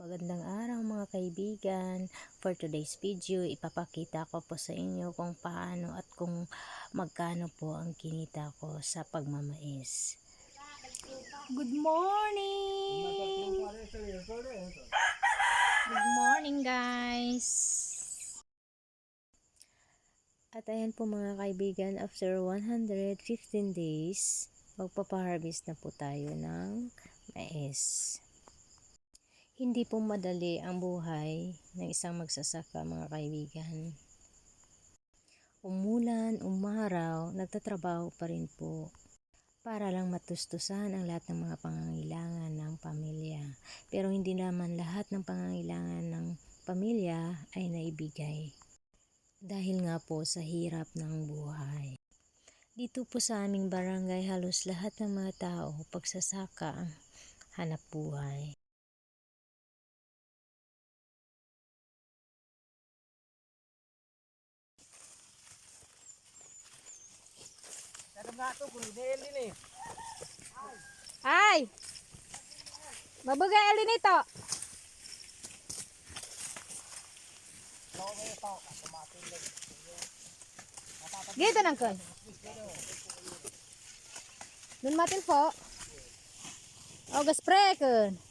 Magandang araw mga kaibigan. For today's video, ipapakita ko po sa inyo kung paano at kung magkano po ang kinita ko sa pagmamais. Good morning! Good morning guys! At ayan po mga kaibigan, after 115 days, magpapaharvest na po tayo ng mais. Hindi po madali ang buhay ng isang magsasaka mga kaibigan. Umulan, umaraw, nagtatrabaho pa rin po para lang matustusan ang lahat ng mga pangangailangan ng pamilya. Pero hindi naman lahat ng pangangailangan ng pamilya ay naibigay. Dahil nga po sa hirap ng buhay. Dito po sa aming barangay halos lahat ng mga tao pagsasaka ang hanap buhay. Ay! Mabagay alin ito. Gito nang kun. Dun matil po. O gaspray kun.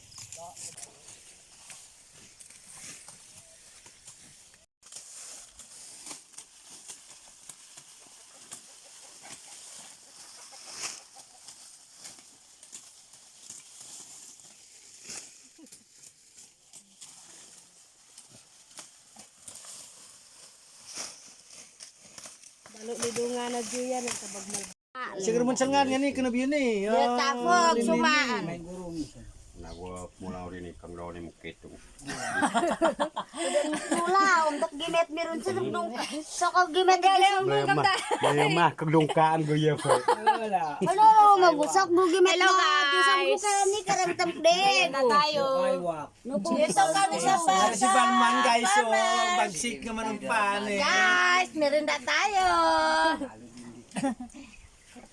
Balo lidunga na juya ng kabagmal. Siguro man sangan nga ni kana biyon eh. Ya, tapog, sumaan. Nagwa mula rin ni kang law ni Mukito. Mula, untuk gimet meron sa nung sa kag gimet galing Maya ma, maya ma, kaglungkaan ko iya po. Ano, magusak mo gimet Hello, na guys. sa buka ni karang tampden. Na tayo. Ito kami sa Para si Balman guys, so bagsik naman ang pan eh. Guys, merinda tayo.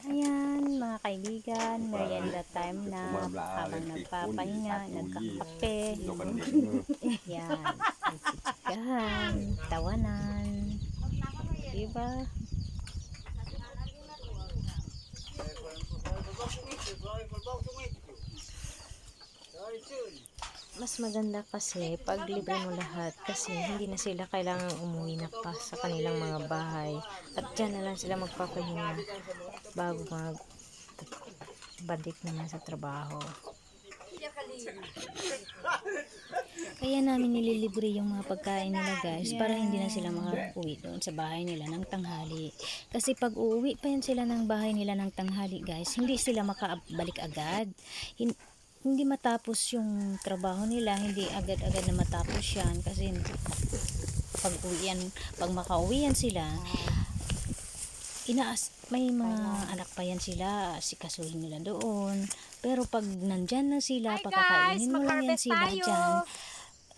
Ayan, mga kaibigan, merienda time na. habang nagpapahinga, nagkakape, yan, nagsitsigahan, tawanan, diba? Mas maganda kasi pag libre mo lahat kasi hindi na sila kailangang umuwi na pa sa kanilang mga bahay. At dyan na lang sila magpapahinga bago mag balik naman sa trabaho. Kaya namin nililibre yung mga pagkain nila guys para hindi na sila makauwi doon sa bahay nila ng tanghali. Kasi pag uuwi pa yan sila ng bahay nila ng tanghali guys, hindi sila makabalik agad. Hin- hindi matapos yung trabaho nila, hindi agad-agad na matapos yan kasi pag uwian, pag makauwian sila, inaas may mga anak pa yan sila, sikasuhin nila doon. Pero pag nandyan na sila, Hi, pakakainin guys! mo lang yan sila tayo! dyan.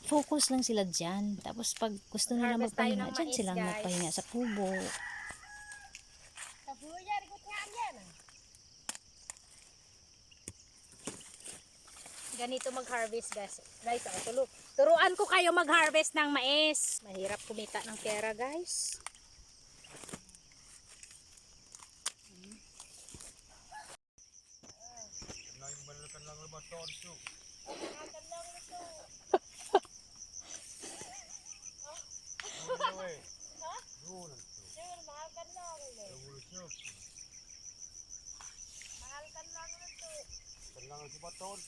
Focus lang sila dyan. Tapos pag gusto nila magpahinga, ng dyan mais, silang guys. magpahinga sa kubo. Ganito mag-harvest guys. Guys, ako tulo. Turuan ko kayo mag-harvest ng mais. Mahirap kumita ng pera guys.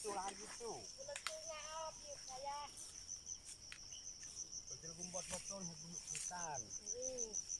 Tentu lagi tuh. Tentu nggak op, ya, saya. Betul kumpot motor, hubungi hutan. Hmm.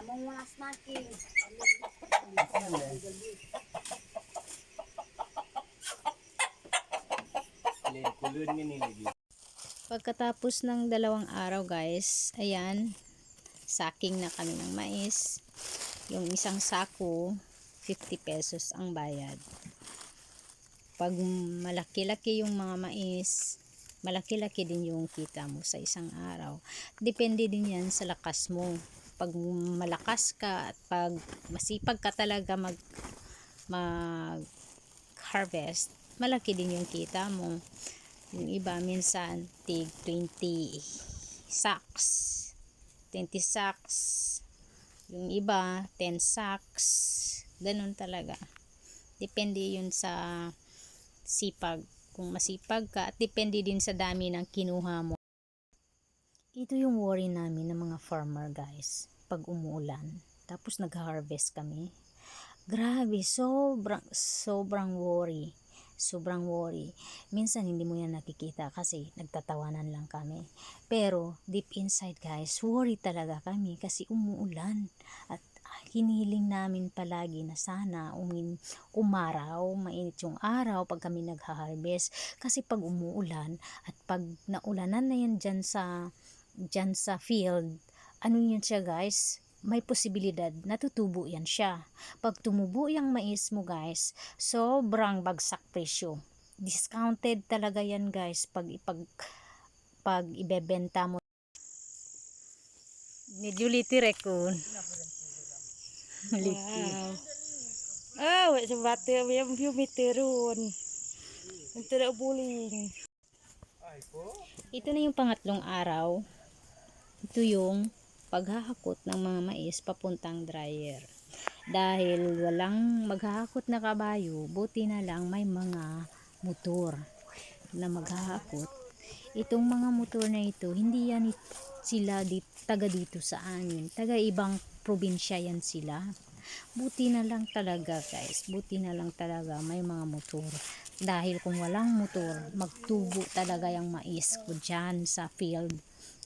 Namong mga snacking. Pagkatapos ng dalawang araw guys, ayan, saking na kami ng mais. Yung isang sako, 50 pesos ang bayad. Pag malaki-laki yung mga mais, malaki-laki din yung kita mo sa isang araw. Depende din yan sa lakas mo. Pag malakas ka at pag masipag ka talaga mag mag harvest, malaki din yung kita mo. Yung iba minsan tig 20 sacks. 20 sacks. Yung iba 10 sacks. Ganun talaga. Depende yun sa sipag. Kung masipag ka at depende din sa dami ng kinuha mo. Ito yung worry namin ng mga farmer guys. Pag umuulan. Tapos nag-harvest kami. Grabe, sobrang, sobrang worry sobrang worry. Minsan hindi mo yan nakikita kasi nagtatawanan lang kami. Pero deep inside guys, worry talaga kami kasi umuulan. At hiniling namin palagi na sana umin, umaraw, mainit yung araw pag kami nagha-harvest. Kasi pag umuulan at pag naulanan na yan dyan sa, dyan sa field, ano yun siya guys? may posibilidad natutubo yan siya. Pag tumubo yung mais mo guys, sobrang bagsak presyo. Discounted talaga yan guys pag ipag pag ibebenta mo. Medyo litire ko. Wow. Ah, wait sa bate yung view meteron. Ang tira buling. Ito na yung pangatlong araw. Ito yung paghahakot ng mga mais papuntang dryer. Dahil walang maghahakot na kabayo, buti na lang may mga motor na maghahakot. Itong mga motor na ito, hindi yan sila dit, taga dito sa amin. Taga ibang probinsya yan sila. Buti na lang talaga guys. Buti na lang talaga may mga motor. Dahil kung walang motor, magtubo talaga yung mais ko dyan sa field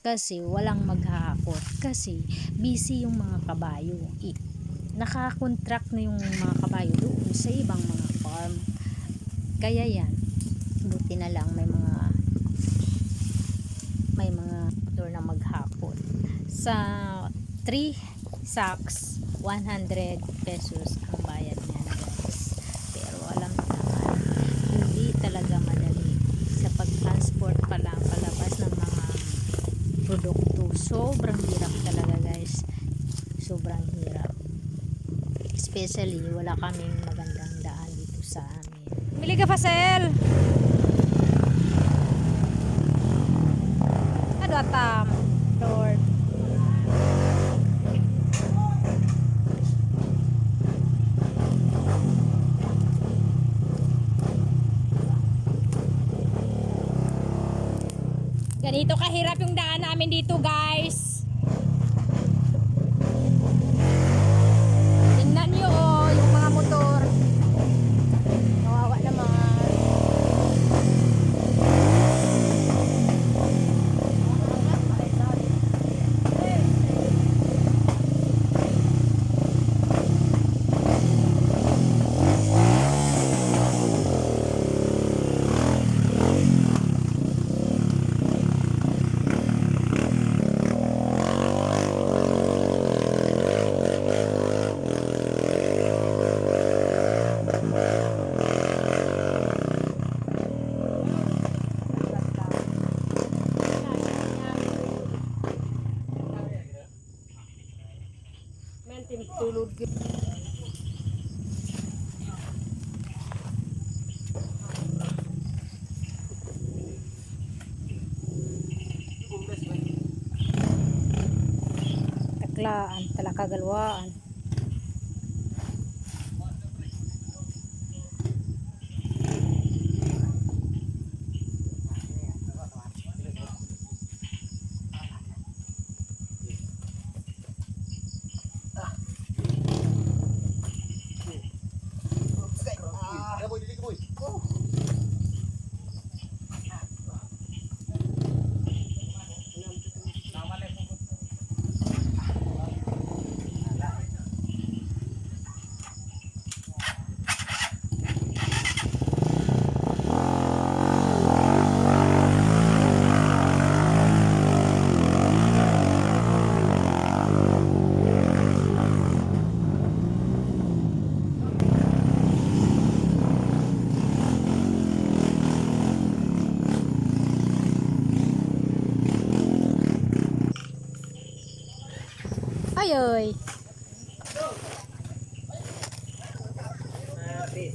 kasi walang maghahakot kasi busy yung mga kabayo. I, nakakontract na yung mga kabayo doon sa ibang mga farm. Kaya yan buti na lang may mga may mga motor na maghakot. Sa 3 sacks 100 pesos ang bayad niya guys pero alam naman hindi talaga madali sa pag-transport pala palabas ng mga produkto. Sobrang hirap talaga guys. Sobrang hirap. Especially wala kaming magandang daan dito sa amin. Bili ka pasel. Ano atam? Ganito kahirap yung daan namin dito guys. Tingnan nyo oh, yung mga motor. Kawawa naman. Taklaan, talakagalwaan. oy. Eh.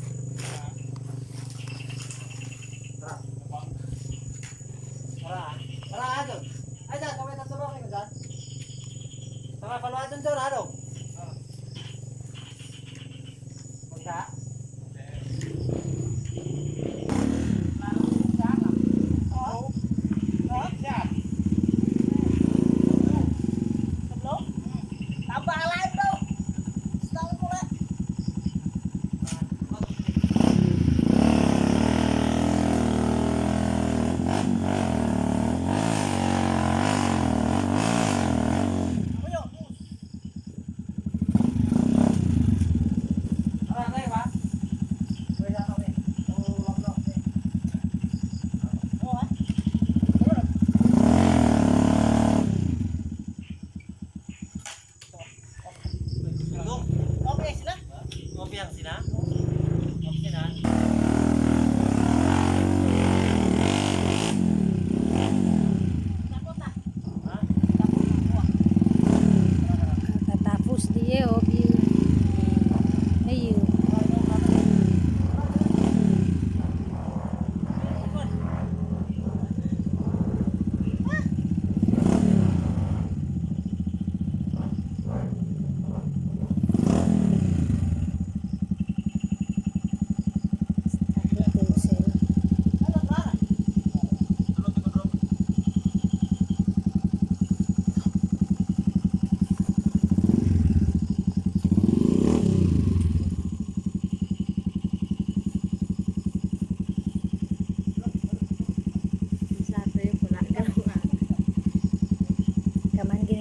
Tara, adon. Ay, dyan, kamay na tulungin mo dyan. Tama, paluadon dyan, adon.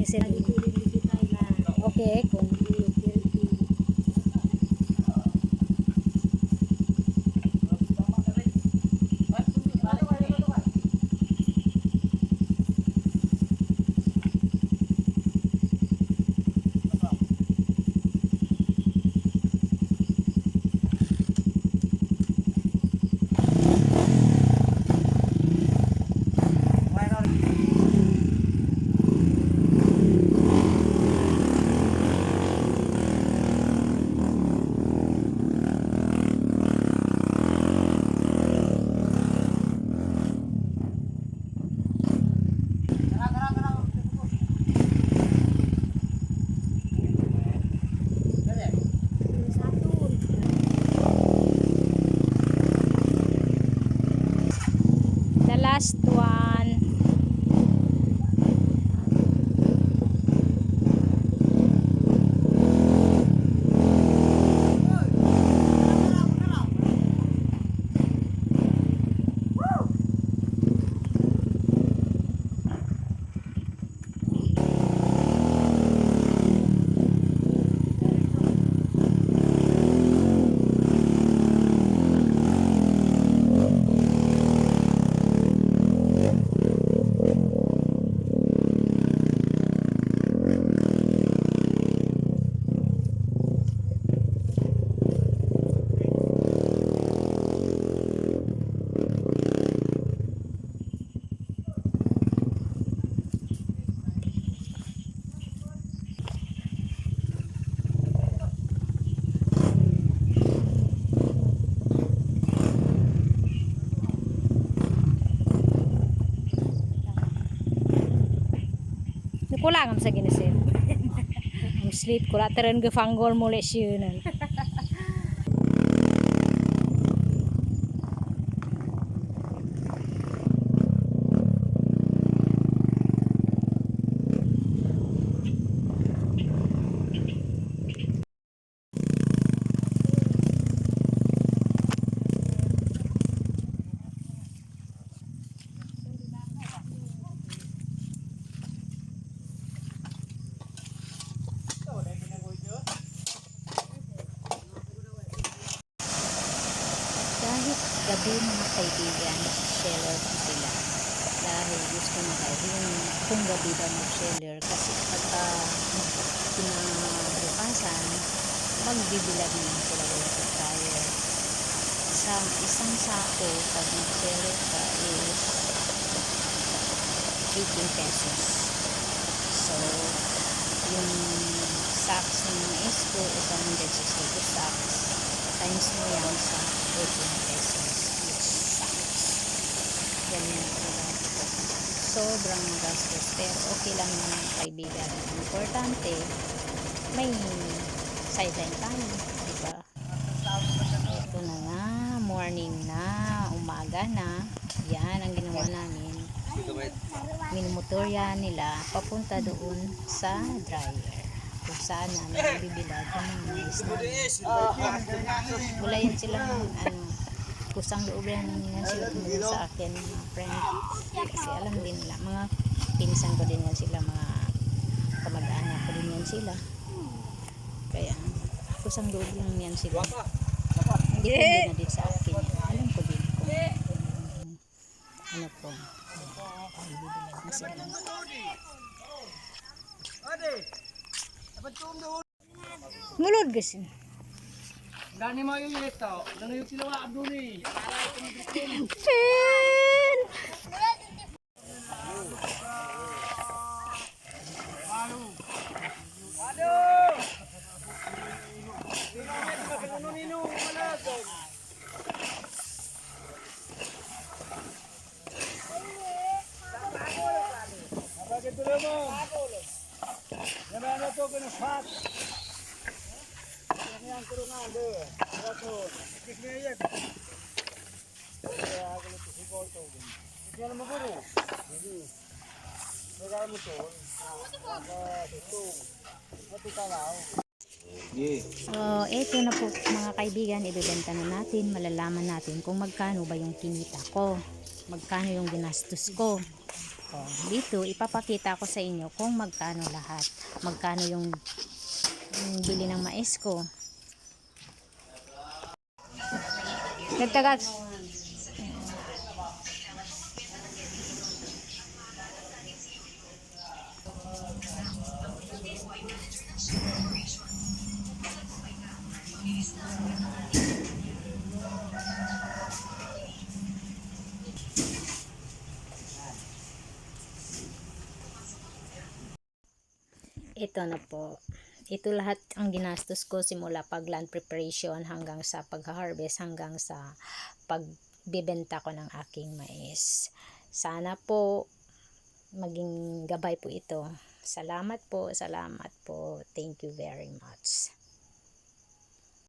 present. Okay, kung kulangan sa ginisip. Ang sleep ko. Lataran gafanggol muli siya nun. ko pag nag-zero ka is 18 pesos. So, yung sacks ng mga isko is 162 sacks. Times mo yan sa 18 pesos each sacks. Ganyan po lang po. Sobrang gastos. Pero okay lang naman kaibigan. Importante, may sideline tayo. Umaga na. Yan ang ginawa namin. Minumotorya nila papunta doon sa dryer. Kung saan namin bibilad ng mga isda. Wala yan silang ano, kusang loob yan yan sila tumulong sa akin mga friend. Kasi alam din nila, mga pinsan ko din yan sila, mga kamag-anak ko din yan sila. Kaya, kusang loob lang yan sila. Hindi ko din na din sa akin. Alam ko din kung ano po. Sila. Mulod kasi. Dani mo yung ito. Dani yung sila wa abduli. Chen! Yan to kung fat. Yan ang kurungan do. Raso. Kisme yan. Ya ako nito si gol to. Kisme mo guru. Hindi. Megal mo to. Ah, ito. Ito talaw. So, eto na po mga kaibigan, ibebenta na natin, malalaman natin kung magkano ba yung kinita ko, magkano yung ginastos ko. O, dito, ipapakita ko sa inyo kung magkano lahat, magkano yung, yung bili ng mais ko. Nagtagat. Ito na po. Ito lahat ang ginastos ko simula pag land preparation hanggang sa pag-harvest hanggang sa pagbibenta ko ng aking mais. Sana po maging gabay po ito. Salamat po, salamat po. Thank you very much.